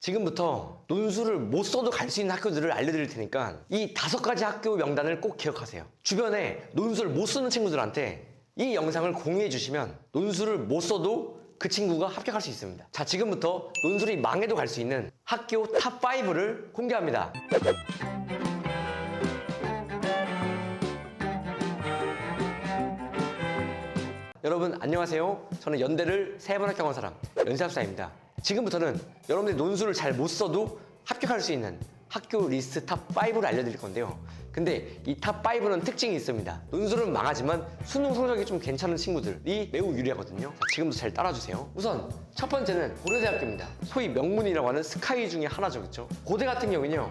지금부터 논술을 못 써도 갈 수 있는 학교들을 알려드릴 테니까 이 다섯 가지 학교 명단을 꼭 기억하세요. 주변에 논술을 못 쓰는 친구들한테 이 영상을 공유해 주시면 논술을 못 써도 그 친구가 합격할 수 있습니다. 자, 지금부터 논술이 망해도 갈 수 있는 학교 탑5를 공개합니다. 여러분 안녕하세요. 저는 연대를 세 번 합격한 사람 연세합사입니다. 지금부터는 여러분들이 논술을 잘 못 써도 합격할 수 있는 학교 리스트 탑 5를 알려드릴 건데요. 근데 이 탑 5는 특징이 있습니다. 논술은 망하지만 수능 성적이 좀 괜찮은 친구들이 매우 유리하거든요. 자, 지금부터 잘 따라주세요. 우선 첫 번째는 고려대학교입니다. 소위 명문이라고 하는 스카이 중에 하나죠, 그렇죠? 고대 같은 경우는요.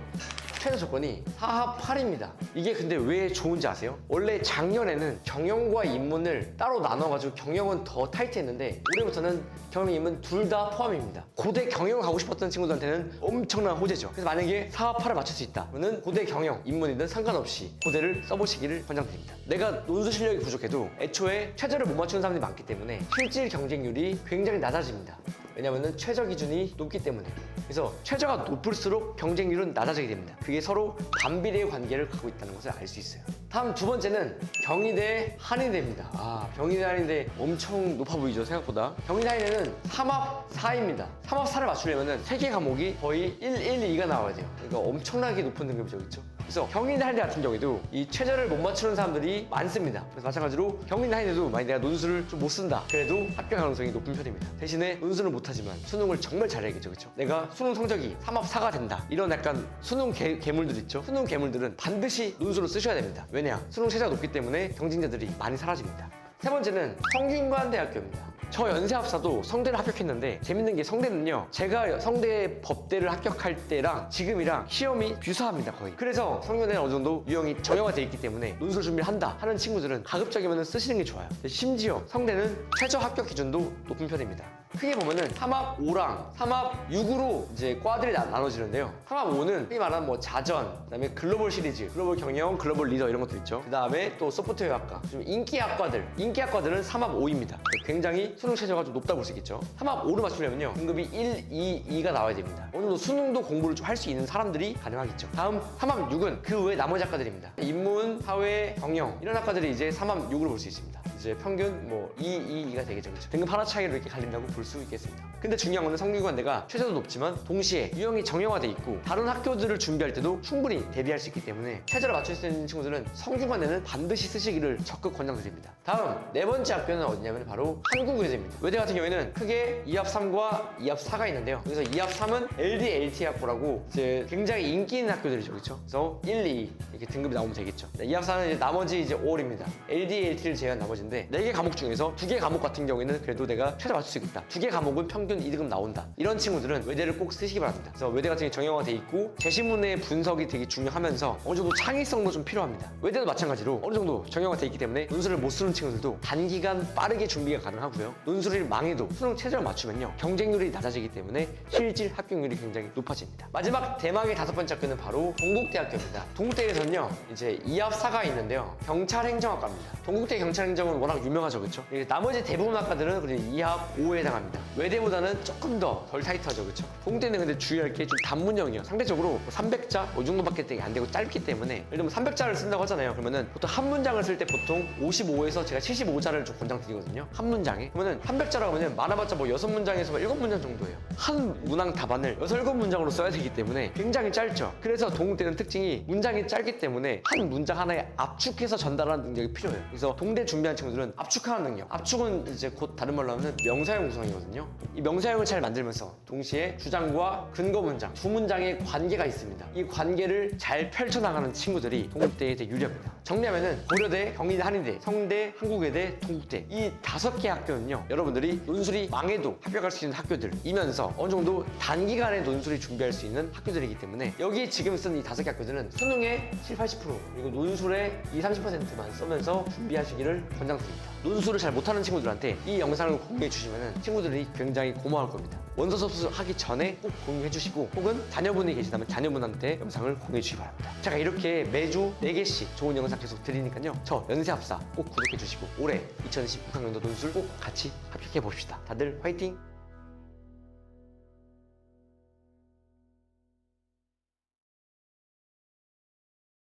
최저 조건이 4합 8입니다. 이게 근데 왜 좋은지 아세요? 원래 작년에는 경영과 인문을 따로 나눠가지고 경영은 더 타이트했는데 올해부터는 경영, 인문 둘 다 포함입니다. 고대 경영 가고 싶었던 친구들한테는 엄청난 호재죠. 그래서 만약에 4합 8을 맞출 수 있다. 그러면 고대 경영, 인문이든 상관없이 고대를 써보시기를 권장드립니다. 내가 논술 실력이 부족해도 애초에 최저를 못 맞추는 사람들이 많기 때문에 실질 경쟁률이 굉장히 낮아집니다. 왜냐면은 최저 기준이 높기 때문에 그래서 최저가 높을수록 경쟁률은 낮아지게 됩니다. 그게 서로 반비례의 관계를 갖고 있다는 것을 알 수 있어요. 다음 두 번째는 경희대 한의대입니다. 아 경희대 한의대 엄청 높아 보이죠 생각보다? 경희대 한의대는 3합 4입니다. 3합 4를 맞추려면은 세개 과목이 거의 1, 1, 2가 나와야 돼요. 그러니까 엄청나게 높은 등급이죠 그렇죠? 그래서 경희대 한의대 같은 경우에도 이 최저를 못 맞추는 사람들이 많습니다. 그래서 마찬가지로 경희대 한의대도 만약 내가 논술을 좀 못 쓴다. 그래도 합격 가능성이 높은 편입니다. 대신에 논술은 못하지만 수능을 정말 잘해야겠죠. 그렇죠? 내가 수능 성적이 3합 4가 된다. 이런 약간 수능 개, 괴물들 있죠? 수능 괴물들은 반드시 논술을 쓰셔야 됩니다. 왜냐? 수능 최저가 높기 때문에 경쟁자들이 많이 사라집니다. 세 번째는 성균관대학교입니다. 저 연세합사도 성대를 합격했는데 재밌는 게 성대는요 제가 성대 법대를 합격할 때랑 지금이랑 시험이 유사합니다 거의. 그래서 성균관대는 어느 정도 유형이 정형화돼 있기 때문에 논술 준비를 한다 하는 친구들은 가급적이면 쓰시는 게 좋아요. 심지어 성대는 최저 합격 기준도 높은 편입니다. 크게 보면은 3합 5랑 3합 6으로 이제 과들이 나, 나눠지는데요. 3합 5는 흔히 말하는 뭐 자전 그다음에 글로벌 시리즈 글로벌 경영 글로벌 리더 이런 것들 있죠. 그 다음에 또 소프트웨어 학과 좀 인기 학과들. 인기 학과들은 3합 5입니다. 굉장히 수능 최저가 좀 높다고 볼수 있겠죠 3합 5를 맞추려면요 등급이 1, 2, 2가 나와야 됩니다 어느 정도 수능도 공부를 좀 할 수 있는 사람들이 가능하겠죠 다음 3합 6은 그 외 나머지 학과들입니다 인문, 사회, 경영 이런 학과들이 이제 3합 6으로 볼 수 있습니다 이제 평균 뭐 2, 2, 2가 되겠죠. 그렇죠? 등급 하나 차이로 이렇게 갈린다고 볼 수 있겠습니다. 근데 중요한 거는 성균관대가 최저도 높지만 동시에 유형이 정형화돼 있고 다른 학교들을 준비할 때도 충분히 대비할 수 있기 때문에 최저를 맞출 수 있는 친구들은 성균관대는 반드시 쓰시기를 적극 권장드립니다. 다음 네 번째 학교는 어디냐면 바로 한국외 대입니다. 외대 같은 경우에는 크게 2합 3과 2합 4가 있는데요. 그래서 2합 3은 LD, LT 학부라고 이제 굉장히 인기 있는 학교들이죠. 그렇죠? 그래서 1, 2 이렇게 등급이 나오면 되겠죠. 2합 4는 이제 나머지 이제 5월입니다. LD, LT를 제외한 나머지인데 네개 과목 중에서 두개 과목 같은 경우에는 그래도 내가 최저 맞출 수 있겠다. 두개 과목은 평균 2등급 나온다. 이런 친구들은 외대를 꼭 쓰시기 바랍니다. 그래서 외대 같은 게 정형화돼 있고 제시문의 분석이 되게 중요하면서 어느 정도 창의성도 좀 필요합니다. 외대도 마찬가지로 어느 정도 정형화돼 있기 때문에 논술을 못 쓰는 친구들도 단기간 빠르게 준비가 가능하고요. 논술을 망해도 수능 최저를 맞추면요. 경쟁률이 낮아지기 때문에 실질 합격률이 굉장히 높아집니다. 마지막 대망의 다섯 번째 학교는 바로 동국대학교입니다. 동국대에서는요. 이제 2합 4가 있는데요. 경찰행정학과입니다. 동국대 경찰행정은 워낙 유명하죠, 그렇죠? 나머지 대부분 학과들은 그냥 2합 5에 해당합니다. 외대보다는 조금 더 덜 타이트하죠, 그렇죠? 동국대는 근데 주의할 게 좀 단문형이요. 상대적으로 300자 이 정도밖에 되게 안 되고 짧기 때문에 예를 들면 300자를 쓴다고 하잖아요. 그러면은 보통 한 문장을 쓸 때 보통 55에서 제가 75자를 좀 권장 드리거든요. 한 문장에. 그러면 은 300자라고 하면 많아봤자 뭐 6문장에서 7문장 정도예요. 한 문항 답안을 6, 7문장으로 써야 되기 때문에 굉장히 짧죠. 그래서 동국대는 특징이 문장이 짧기 때문에 한 문장 하나에 압축해서 전달하는 능력이 필요해요. 그래서 동대 준비한 친구들은 압축하는 능력. 압축은 이제 곧 다른 말로 하면 명사형 구성이거든요. 이 명사형을 잘 만들면서 동시에 주장과 근거 문장 두 문장의 관계가 있습니다. 이 관계를 잘 펼쳐나가는 친구들이 동국대에 되게 유리합니다. 정리하면은 고려대, 경희대, 한의대, 성대, 한국외대, 동국대 이 다섯 개 학교는요. 여러분들이 논술이 망해도 합격할 수 있는 학교들이면서 어느 정도 단기간에 논술이 준비할 수 있는 학교들이기 때문에 여기 지금 쓴 이 다섯 개 학교들은 수능의 7, 80% 그리고 논술의 2, 30%만 쓰면서 준비하시기를 권장드립니다. 논술을 잘 못하는 친구들한테 이 영상을 공유해 주시면 친구들이 굉장히 고마울 겁니다. 원서 접수 하기 전에 꼭 공유해 주시고 혹은 자녀분이 계시다면 자녀분한테 영상을 공유해 주시기 바랍니다. 제가 이렇게 매주 4개씩 좋은 영상 계속 드리니까요. 저 연세합사 꼭 구독해 주시고 올해 2016학년도 논술 꼭 같이 합격해 봅시다. 다들 화이팅!